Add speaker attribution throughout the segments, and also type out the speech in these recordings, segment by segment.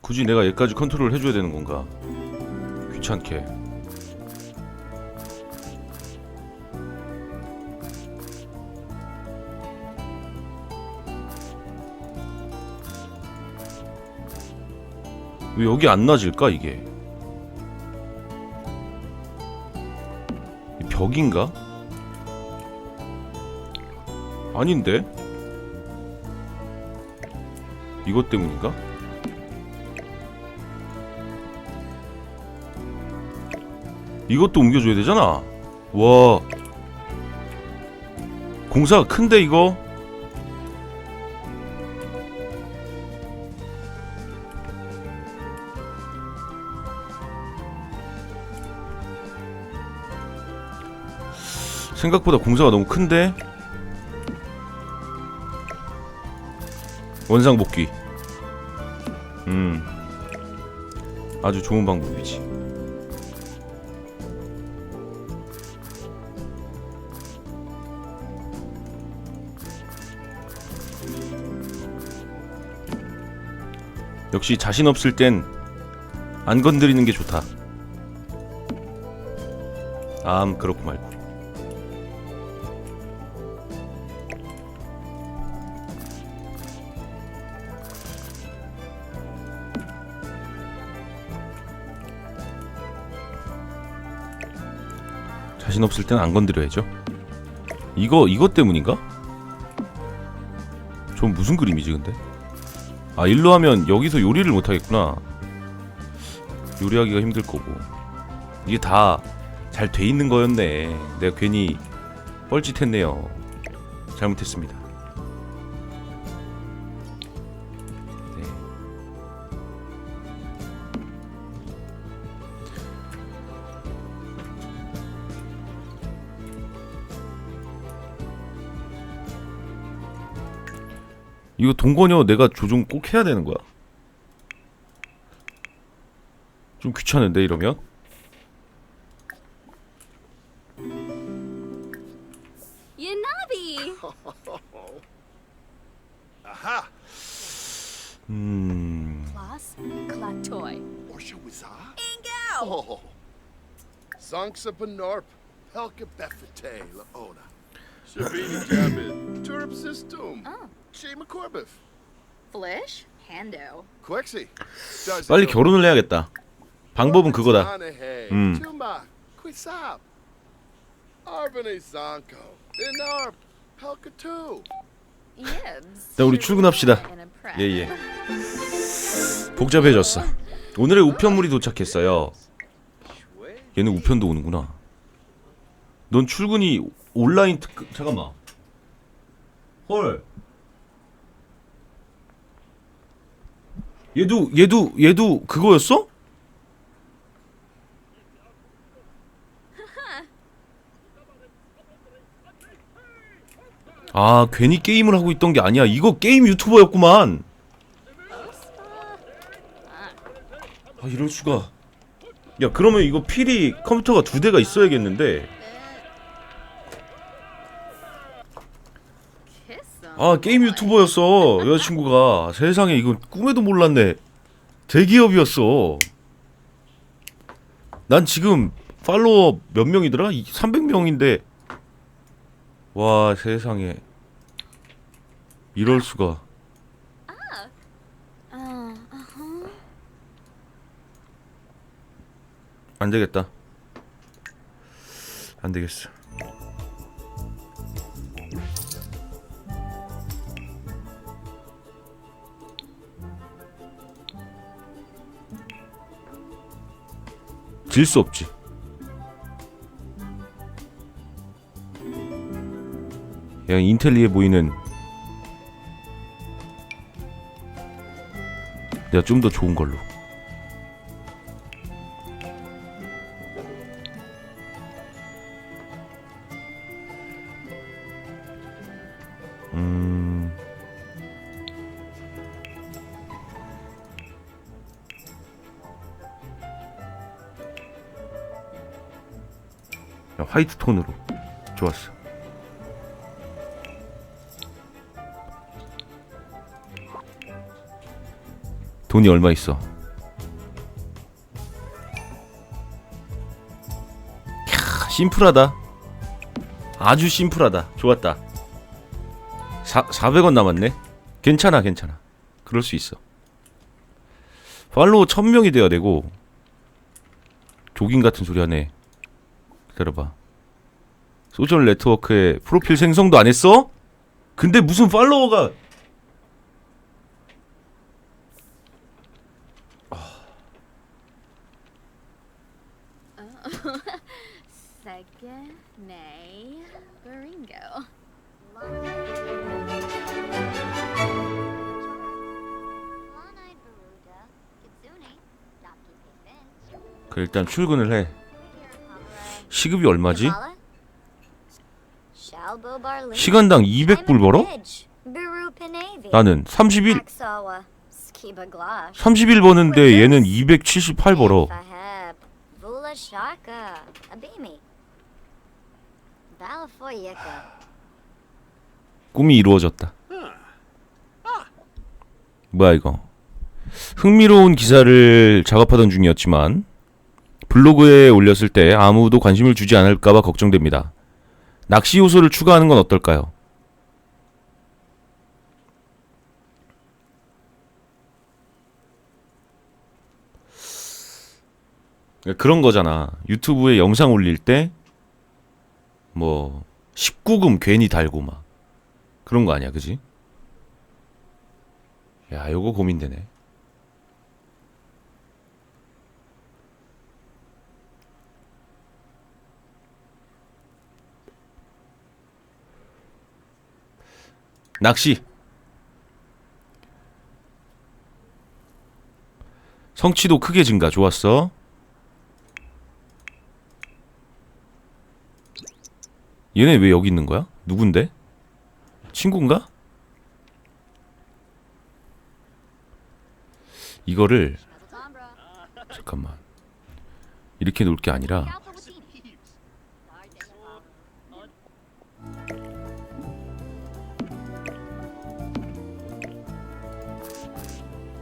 Speaker 1: 굳이 내가 얘까지 컨트롤 해줘야 되는 건가? 귀찮게. 왜 여기 안 놔질까 이게? 이 벽인가? 아닌데? 이것 때문인가? 이것도 옮겨줘야 되잖아. 와. 공사가 큰데 이거? 생각보다 공사가 너무 큰데? 원상 복귀. 음. 아주 좋은 방법이지. 역시 자신 없을 땐 안 건드리는 게 좋다. 암 그렇고 말고. 자신 없을 땐 안 건드려야죠. 이거 이것 때문인가? 좀 무슨 그림이지 근데? 아 일로 하면 여기서 요리를 못 하겠구나. 요리하기가 힘들 거고 이게 다 잘 돼 있는 거였네. 내가 괜히 뻘짓했네요. 잘못했습니다. 이거 동거녀 내가 조종 꼭 해야 되는 거야? 좀 귀찮은데 이러면?
Speaker 2: Yanabi!
Speaker 3: Aha!
Speaker 1: 음...
Speaker 2: Ingo!
Speaker 3: Oh! Zonksa Benorp, Helka Befete, Laona. Shabini Jabit, Turb System.
Speaker 2: Oh.
Speaker 3: Shema Corbif.
Speaker 2: Flish? Hando.
Speaker 3: Quexi.
Speaker 1: 빨리 결혼을 해야겠다. 방법은 그거다. 음.
Speaker 3: Tuma, Quisap. Arvane Zonko. Benarp, Helka 2.
Speaker 2: Yibs.
Speaker 1: 자, 우리 출근합시다. 예, 예. 복잡해졌어. 오늘의 우편물이 도착했어요. 얘는 우편도 오는구나. 넌 출근이 온라인 특 잠깐만. 헐. 얘도 얘도 얘도 그거였어? 아 괜히 게임을 하고 있던 게 아니야. 이거 게임 유튜버였구만. 아 이럴 수가. 야 그러면 이거 필이 컴퓨터가 두 대가 있어야겠는데. 아 게임 유튜버였어 여자친구가. 세상에 이거 꿈에도 몰랐네. 대기업이었어. 난 지금 팔로워 몇 명이더라? 300명인데. 와 세상에. 이럴 수가.
Speaker 2: Uh, uh-huh.
Speaker 1: 안 되겠다. 안 되겠어 질 수 없지. 그냥 인텔리해 보이는 내가 좀 더 좋은 걸로 화이트 톤으로 좋았어. 돈이 얼마 있어? 캬, 심플하다. 아주 심플하다. 좋았다. 사, 400원 남았네. 괜찮아, 괜찮아. 그럴 수 있어. 팔로우 1000명이 돼야 되고 조깅 같은 소리 하네. 기다려봐. 소셜 네트워크에 프로필 생성도 안 했어? 근데 무슨 팔로워가 그 일단 출근을 해. 시급이 얼마지? 시간당 200불 벌어? 나는 31
Speaker 4: Aksawa. Skiba Glash.
Speaker 1: 30일 버는데 얘는 278 벌어.
Speaker 4: Faheb. Vula Shaka. Abimi. Balafoyeka.
Speaker 1: 꿈이 이루어졌다. 뭐야 이거? 흥미로운 기사를 작업하던 중이었지만 블로그에 올렸을 때 아무도 관심을 주지 않을까봐 걱정됩니다. 낚시 요소를 추가하는 건 어떨까요? 그러니까 그런 거잖아. 유튜브에 영상 올릴 때 뭐 19금 괜히 달고 막 그런 거 아니야, 그지? 야, 요거 고민되네. 낚시. 성취도 크게 증가. 좋았어. 얘네 왜 여기 있는 거야? 누군데? 친구인가? 이거를 잠깐만 이렇게 놓을 게 아니라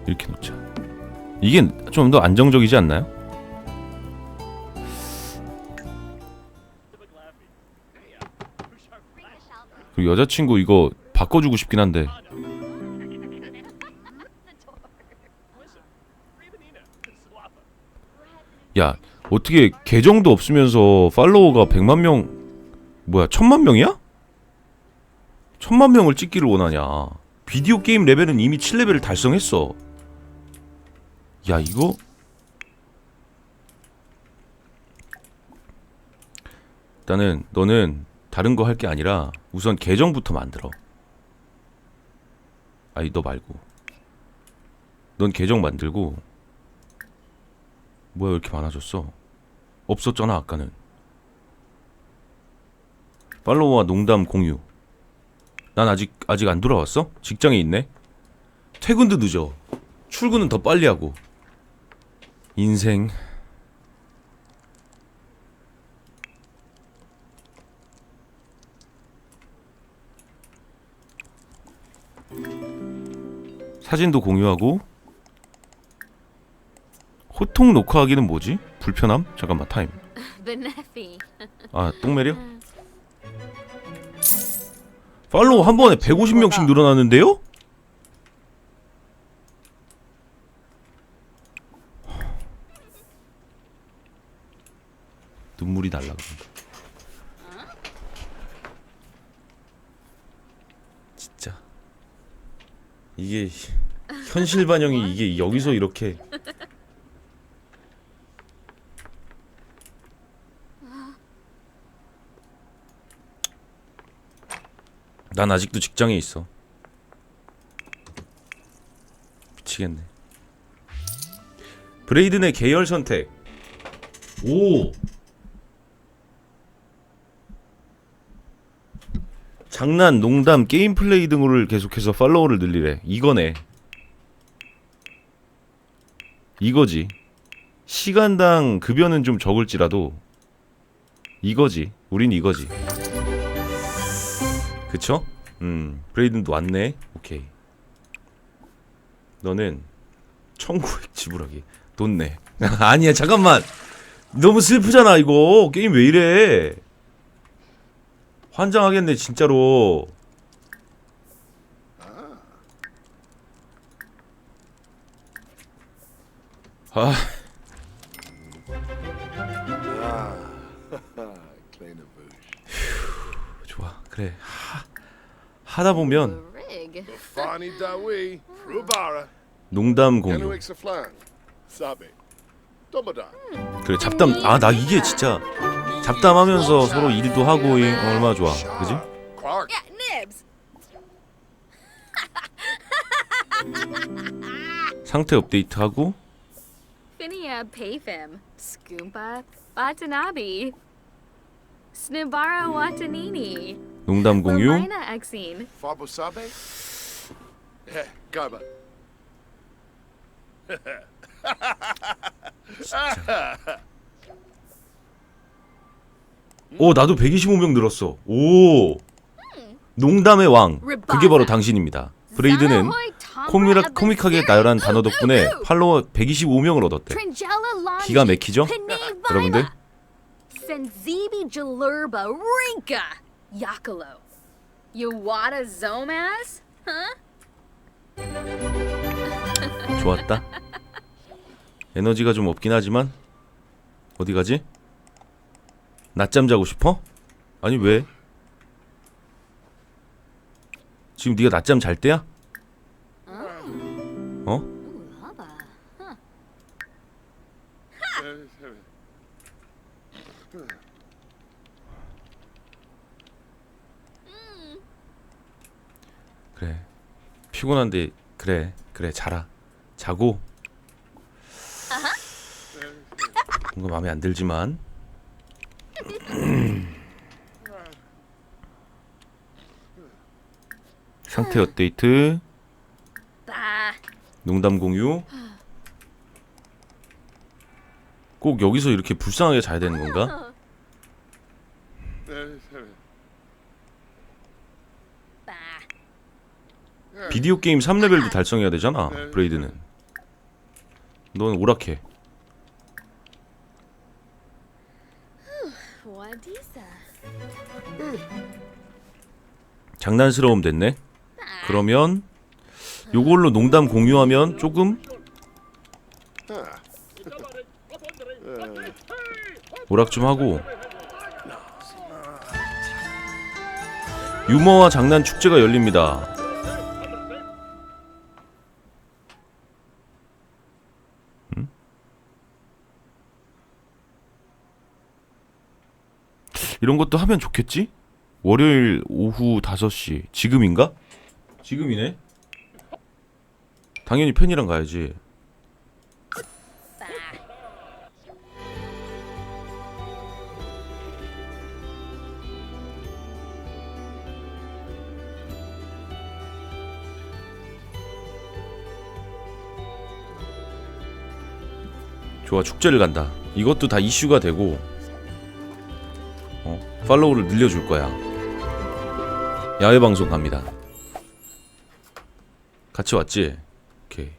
Speaker 1: 이렇게 놓자 이게 좀 더 안정적이지 않나요? 그리고 여자친구 이거 바꿔주고 싶긴 한데 야 어떻게 계정도 없으면서 팔로워가 100만 명 뭐야 천만 명이야? 천만 명을 찍기를 원하냐 비디오 게임 레벨은 이미 7레벨을 달성했어 야 이거? 일단은 너는 다른 거 할 게 아니라 우선 계정부터 만들어. 아니 너 말고. 넌 계정 만들고 뭐야 왜 이렇게 많아졌어? 없었잖아 아까는. 팔로워와 농담 공유. 난 아직 아직 안 돌아왔어? 직장에 있네? 퇴근도 늦어. 출근은 더 빨리 하고 인생 사진도 공유하고 호통 녹화하기는 뭐지? 불편함? 잠깐만 타임. 아 똥매려? 팔로우 한 번에 150명씩 늘어나는데요? 눈물이 날라간다 진짜 이게 현실 반영이 이게 여기서 이렇게 난 아직도 직장에 있어. 미치겠네. 브레이든의 계열 선택. 오. 장난, 농담, 게임 플레이 등을 계속해서 팔로워를 늘리래. 이거네. 이거지. 시간당 급여는 좀 적을지라도 이거지. 우린 이거지. 그쵸? 음, 브레이든도 왔네. 오케이. 너는 1900 지불하기. 돈 내. 아니야, 잠깐만. 너무 슬프잖아 이거 게임 왜 이래 환장하겠네 진짜로 아. 좋아 그래 하, 하다 보면 농담 공유. 그래 잡담 아 나 이게 진짜 잡담하면서 서로 일도 하고 이- 얼마나 좋아 그지? 상태 업데이트하고
Speaker 2: Finia Payfim. Skoompa Watanabe. Snibara Watanini.
Speaker 1: 농담 공유
Speaker 2: Exine.
Speaker 3: Sabe. Eh, Garba.
Speaker 1: 오 나도 125명 늘었어 오 농담의 왕 그게 바로 당신입니다 브레이드는 코미라, 코믹하게 나열한 단어 덕분에 팔로워 125명을 얻었대 기가 막히죠? 여러분들?
Speaker 2: Senzibi Jalurba Rinka Yakalo. Yuwata Zomaz? Huh?
Speaker 1: 좋았다 에너지가 좀 없긴 하지만 어디 가지? 낮잠 자고 싶어? 아니 왜? 지금 네가 낮잠 잘 때야? 어? 그래 피곤한데 그래 그래 자라 자고 뭔가 마음에 안 들지만 상태 업데이트
Speaker 2: Bah.
Speaker 1: 농담 공유 꼭 여기서 이렇게 불쌍하게 자야 되는 건가?
Speaker 2: Bah.
Speaker 1: 비디오 게임 3레벨도 달성해야 되잖아 브레이드는 넌 오락해 장난스러움 됐네 그러면 요걸로 농담 공유하면 조금 오락 좀 하고 유머와 장난 축제가 열립니다. 음? 이런 것도 하면 좋겠지? 월요일 오후 5시 지금인가? 지금이네. 당연히 팬이랑 가야지. 좋아 축제를 간다. 이것도 다 이슈가 되고 어, 팔로우를 늘려줄 거야. 야외 방송 갑니다. 같이 왔지? 오케이.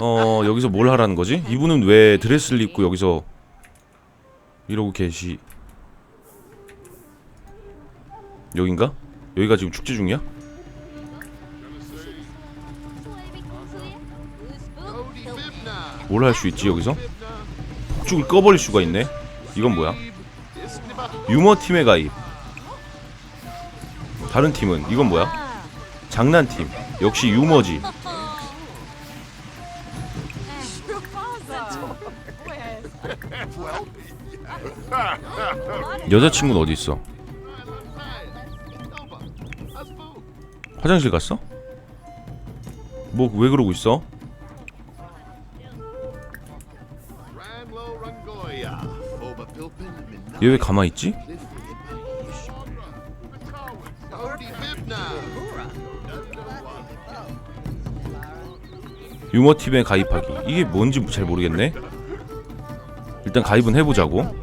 Speaker 1: 어 여기서 뭘 하라는 거지? 이분은 왜 드레스를 입고 여기서 이러고 계시? 여긴가? 여기가 지금 축제 중이야? 뭘 할 수 있지 여기서? 폭죽을 꺼버릴 수가 있네. 이건 뭐야? 유머 팀에 가입. 다른 팀은 이건 뭐야? 장난팀. 역시 유머지. 여자친구는 어디 있어? 화장실 갔어? 뭐 왜 그러고 있어? 얘 왜 가만히 있지? 유머 팀에 가입하기. 이게 뭔지 잘 모르겠네. 일단 가입은 해보자고.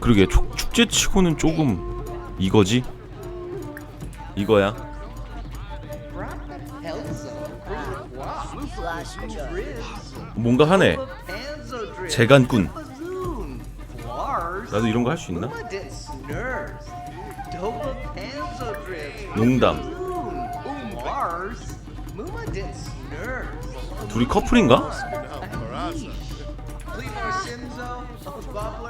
Speaker 1: 그러게 축, 축제치고는 조금 이거지? 이거야? 뭔가 하네. 재간꾼. 나도 이런 거 할 수 있나? 농담. 둘이 커플인가?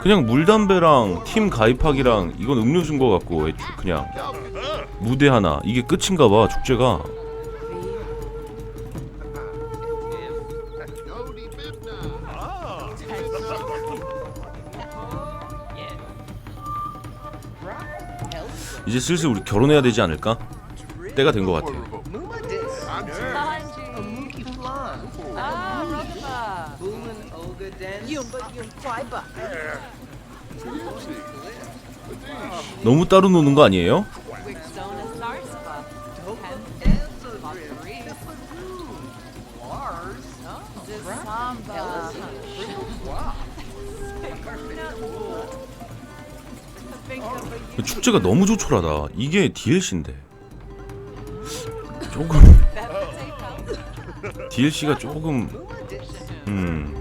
Speaker 1: 그냥 물담배랑 팀 가입하기랑 이건 음료수인 것 같고 애초 그냥. 무대 하나. 이게 끝인가 봐 축제가 이제 슬슬 우리 결혼해야 되지 않을까? 때가 된 것 같아 너무 따로 노는 거 아니에요? 축제가 너무 조촐하다. 이게 DLC인데. 조금. DLC가 조금 음.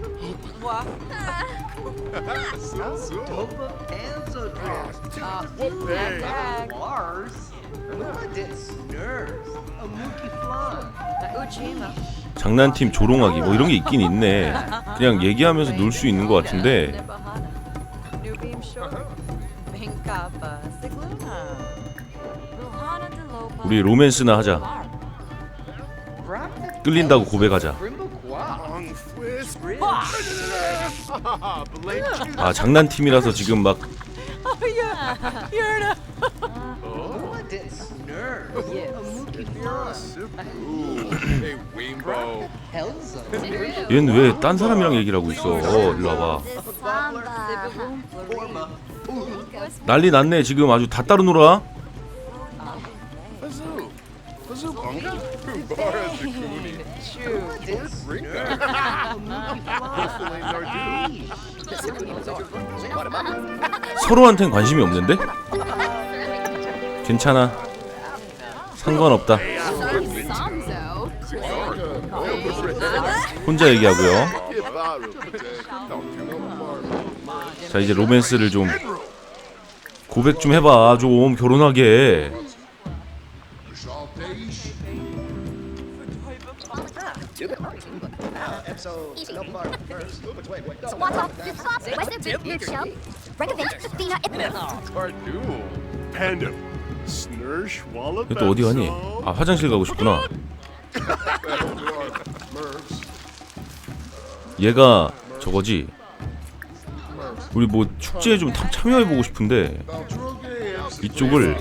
Speaker 1: 장난팀 조롱하기 뭐 이런 게 있긴 있네. 그냥 얘기하면서 놀 수 있는 것 같은데 우리 로맨스나 하자. 끌린다고 고백하자. 아 장난팀이라서 지금 막. 얘는 왜 딴 사람이랑 얘기를 하고 있어? 어 일로 와봐 난리 났네 지금 아주 다 따로 놀아. 서로한텐 관심이 없는데? 괜찮아 상관없다. 혼자 얘기하고요 자 이제 로맨스를 좀 고백 좀 해봐 좀 결혼하게. 또 어디 가니? 아 화장실 가고 싶구나 얘가 저거지 우리 뭐 축제에 좀 tham- 참여해 보고 싶은데 이쪽을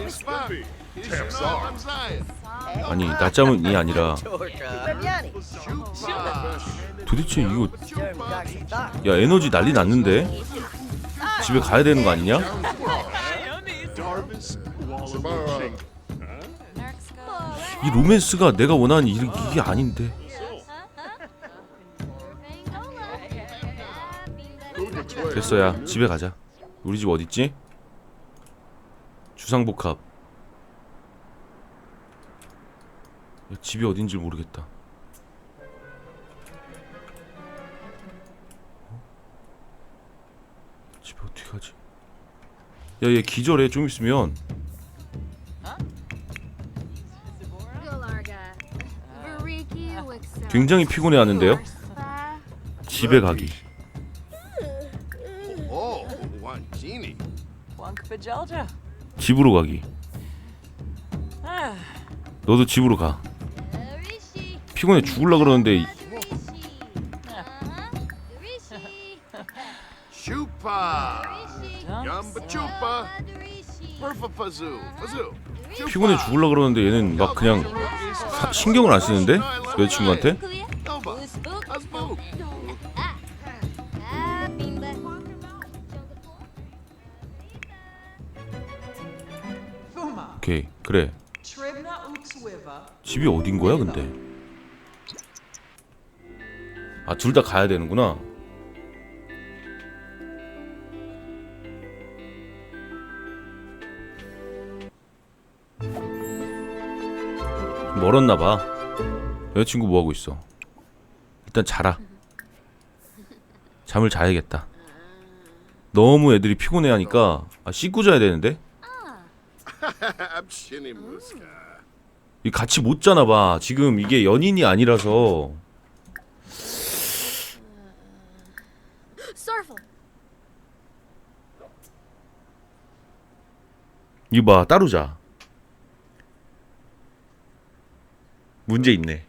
Speaker 1: 아니 낮잠이 아니라 도대체 이거 야 에너지 난리 났는데 집에 가야 되는 거 아니냐? 이 로맨스가 내가 원하는 이- 이게 아닌데 됐어 야 집에 가자 우리 집 어딨지? 주상복합 야, 집이 어딘지 모르겠다 어? 집에 어떻게 가지? 야 얘 기절해 좀 있으면
Speaker 2: Wixo.
Speaker 1: 굉장히 피곤해하는데요 집에 가기 집으로 가기. 너도 집으로 가. 피곤해 죽을라 그러는데. 이-
Speaker 3: Chupa. Yumba chupa. Perfect fazoo. Fazoo.
Speaker 1: 피곤해 죽을라 그러는데 얘는 막 그냥 사- 신경을 안 쓰는데? 여자친구한테 오케이. 그래. 집이 어딘 거야 근데? 아 둘 다 가야 되는구나. 멀었나봐. 여자친구 뭐하고 있어? 일단 자라. 잠을 자야겠다. 너무 애들이 피곤해하니까 아 씻고 자야 되는데?
Speaker 3: Abshini muska.
Speaker 1: 이 같이 못 자나 봐 지금 이게 연인이 아니라서
Speaker 4: Sorrowful.
Speaker 1: 이봐 따로 자 문제 있네.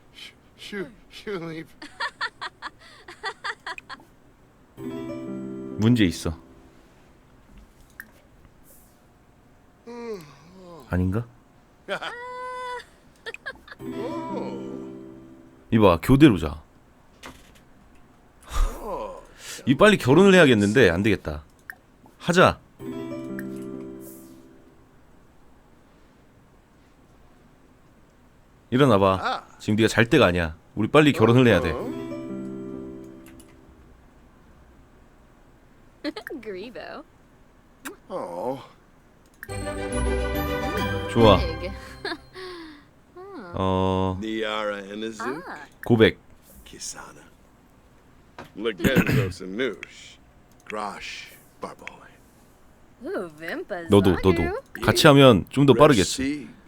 Speaker 1: 문제 있어 아닌가? 이봐 교대로 자. 이 빨리 결혼을 해야겠는데 안 되겠다. 하자. 일어나봐. 지금 네가 잘 때가 아니야. 우리 빨리 결혼을 해야 돼.
Speaker 2: Grebo.
Speaker 3: Oh,
Speaker 1: 좋아. 어
Speaker 3: Niara
Speaker 2: Ah.
Speaker 1: 고백.
Speaker 3: Kisana. Legendo Sanush. Grosh,
Speaker 1: 너도. 너도 같이 하면 좀 더 빠르겠어.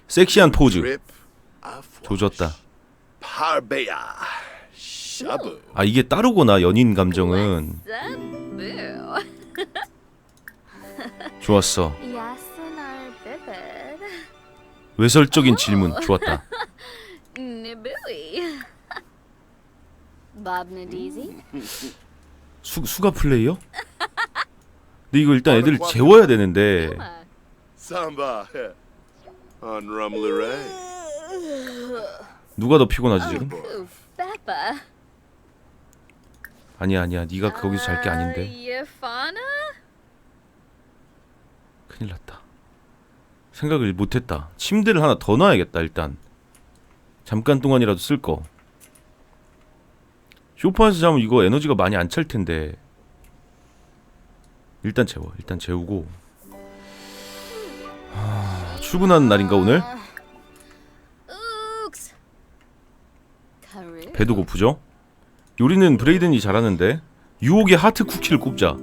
Speaker 1: 섹시한 포즈. 조졌다.
Speaker 3: Parbeya. Shabu.
Speaker 1: 아 이게 따르구나 연인 감정은. 좋았어.
Speaker 2: Bibid.
Speaker 1: 외설적인 질문 좋았다.
Speaker 2: Bob Nadizi.
Speaker 1: 수 수가 플레이어? 근데 이거 일단 애들 재워야 되는데
Speaker 3: Samba. On Rumlure.
Speaker 1: 누가 더 피곤하지 지금?
Speaker 2: Beppa.
Speaker 1: 아니야 아니야 네가 거기서 잘 게 아닌데
Speaker 2: Yafana?
Speaker 1: 큰일 났다. 생각을 못했다. 침대를 하나 더 놔야겠다 일단. 잠깐 동안이라도 쓸 거. 쇼파에서 자면 이거 에너지가 많이 안 찰 텐데. 일단 재워. 일단 재우고. 하, 출근하는 날인가 오늘? 배도 고프죠? 요리는 브레이든이 잘하는데 유혹의 하트 쿠키를 꼽자.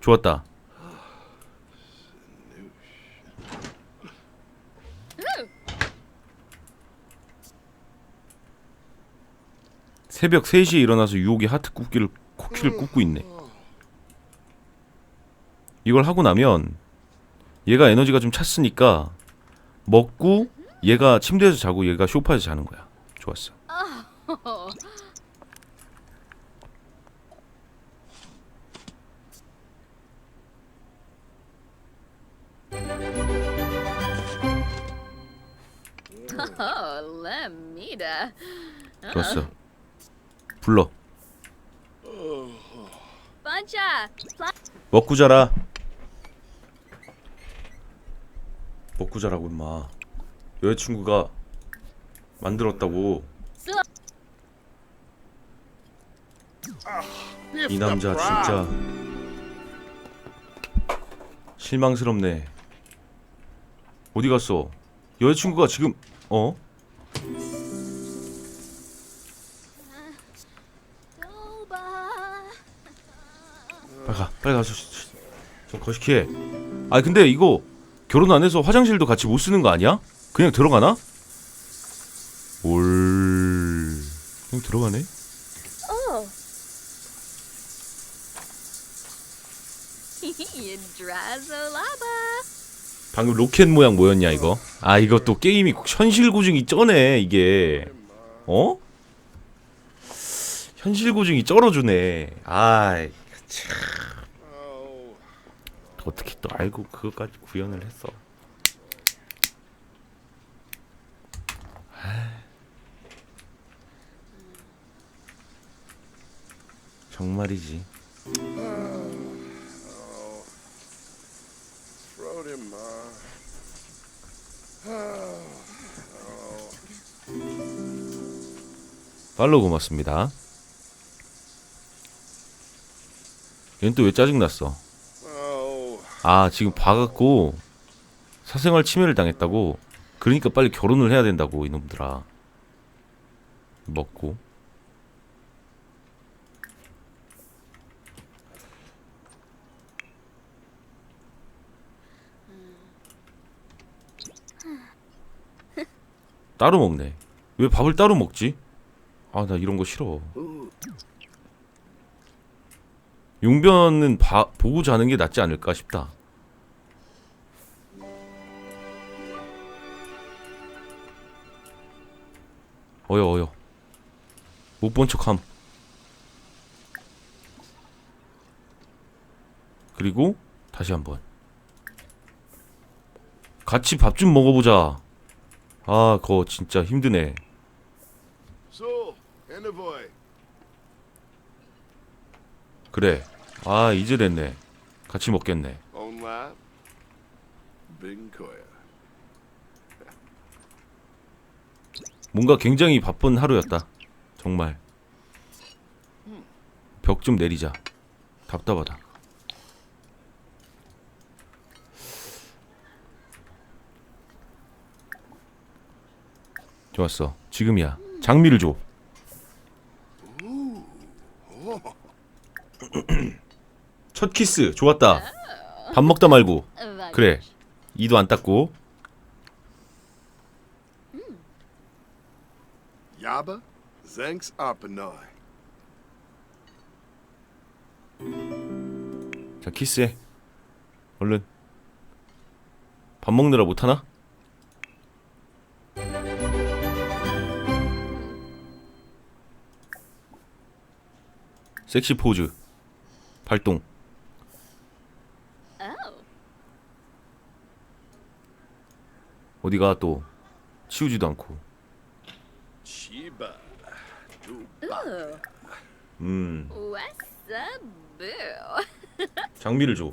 Speaker 1: 좋았다. 새벽 3시에 일어나서 유혹의 하트 쿠키를 쿠키를 굽고 있네. 이걸 하고 나면 얘가 에너지가 좀 찼으니까 먹고 얘가 침대에서 자고 얘가 소파에서 자는 거야. 좋았어.
Speaker 2: Oh.
Speaker 1: 좋았어. 불러. 먹고 자라. 먹고 자라고 임마. 여자친구가 만들었다고. 이 남자 진짜 실망스럽네. 어디 갔어? 여자친구가 지금 어? 빨리 가, 가서 좀 거시기해. 아 근데 이거 결혼 안 해서 화장실도 같이 못 쓰는 거 아니야? 그냥 들어가나? 올 그냥 들어가네?
Speaker 2: Oh.
Speaker 1: 방금 로켓 모양 뭐였냐 이거? 아 이거 또 게임이 현실 고증이 쩌네 이게. 어? 현실 고증이 쩔어주네. 아이 참. 어떻게 또 알고 그것까지 구현을 했어? 정말이지. 팔로우 고맙습니다. 얘는 또 왜 짜증났어? 아 지금 봐갖고 사생활 침해를 당했다고 그러니까 빨리 결혼을 해야 된다고 이놈들아. 먹고. 따로 먹네. 왜 밥을 따로 먹지? 아, 나 이런 거 싫어. 용변은 봐, 보고 자는 게 낫지 않을까 싶다. 어여 어여 못 본 척함 그리고 다시 한번 같이 밥 좀 먹어보자 아 그거 진짜 힘드네
Speaker 3: So.
Speaker 1: 그래. 아 이제 됐네. 같이 먹겠네. 뭔가 굉장히 바쁜 하루였다. 정말. 벽 좀 내리자. 답답하다. 좋았어. 지금이야. 장미를 줘 첫 키스 좋았다 밥 먹다 말고. 그래 이도 안 닦고
Speaker 3: Yaba. Zanks Arpanoi.
Speaker 1: 자 키스해 얼른 밥 먹느라 못하나? 섹시 포즈 발동
Speaker 2: Oh.
Speaker 1: 어디가 또 치우지도 않고. 음? 장미를 줘.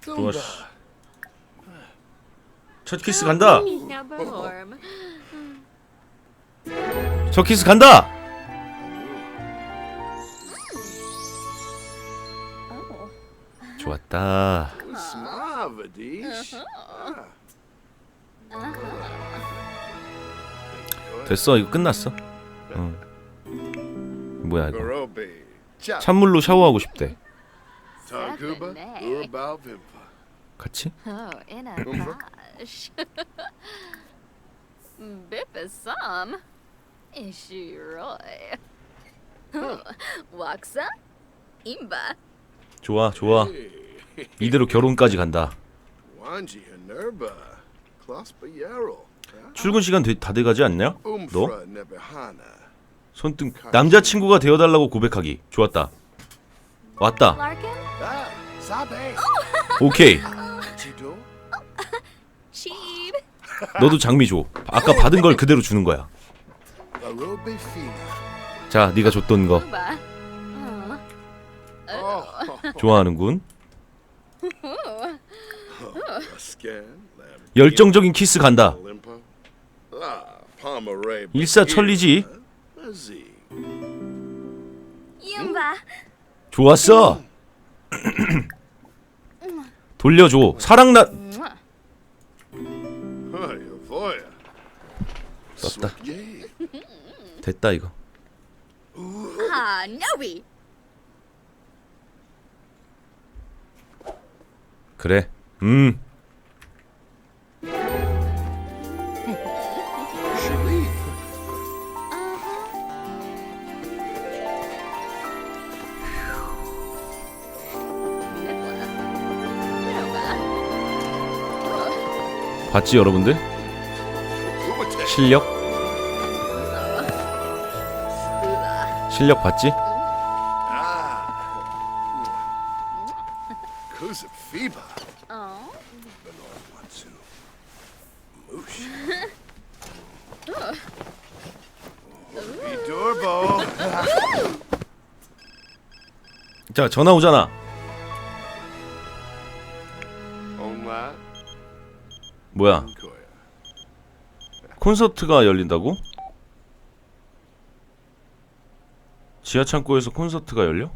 Speaker 1: 좋아 씨. 첫 키스 간다. 첫 키스 간다. 좋았다 됐어 이거 끝났어 어. 뭐야 이거
Speaker 3: Garobe. Chap.
Speaker 1: 찬물로 샤워하고 싶대
Speaker 3: Takuba. Vimpa.
Speaker 1: 같이?
Speaker 2: Oh, in a. Waksa. Imba.
Speaker 1: 좋아 좋아
Speaker 3: Hey.
Speaker 1: 이대로 결혼까지 간다 출근 시간 돼- 다 돼가지 않냐? 너? 손등 남자친구가 되어달라고 고백하기 좋았다 왔다
Speaker 2: Larkin?
Speaker 3: Ah.
Speaker 1: 오케이. 너도 장미 줘 아까 받은 걸 그대로 주는 거야. 자 네가 줬던 거
Speaker 2: Uba. Oh.
Speaker 3: Oh.
Speaker 1: 좋아하는군 열정적인 키스 간다.
Speaker 3: Ah.
Speaker 1: 일사천리지. 좋았어 돌려줘 사랑나. 떴다. 됐다 이거
Speaker 2: Ah.
Speaker 1: 그래 음 봤지 여러분들. 실력 실력 봤지
Speaker 3: Ah.
Speaker 2: Oh.
Speaker 1: 자 전화 오잖아 뭐야. 콘서트가 열린다고? 지하 창고에서 콘서트가 열려?